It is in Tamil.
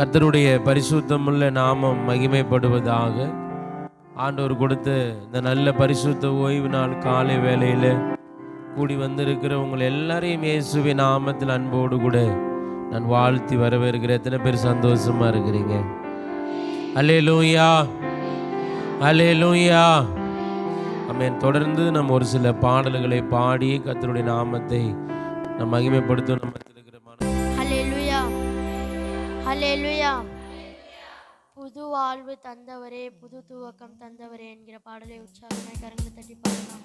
கர்த்தருடைய பரிசுத்தமுள்ள நாமம் மகிமைப்படுவதாக ஆண்டவர் கொடுத்த இந்த நல்ல பரிசுத்த ஓய்வு நாள் காலை வேளையில் கூடி வந்திருக்கிற உங்கள் எல்லாரையும் இயேசுவி நாமத்தில் அன்போடு கூட நான் வாழ்த்தி வரவேற்கிற எத்தனை பேர் சந்தோஷமாக இருக்கிறீங்க? அலே லூயா அலே லூயா அமேன் தொடர்ந்து நம்ம ஒரு சில பாடல்களை பாடி கத்தருடைய நாமத்தை நம் மகிமைப்படுத்தும் நம்ம ஹalleluya. புது வாழ்வு தந்தவரே புது துவக்கம் தந்தவரே என்கிற பாடலை உற்சாகமாய் கரங்களை தட்டி பாடலாம்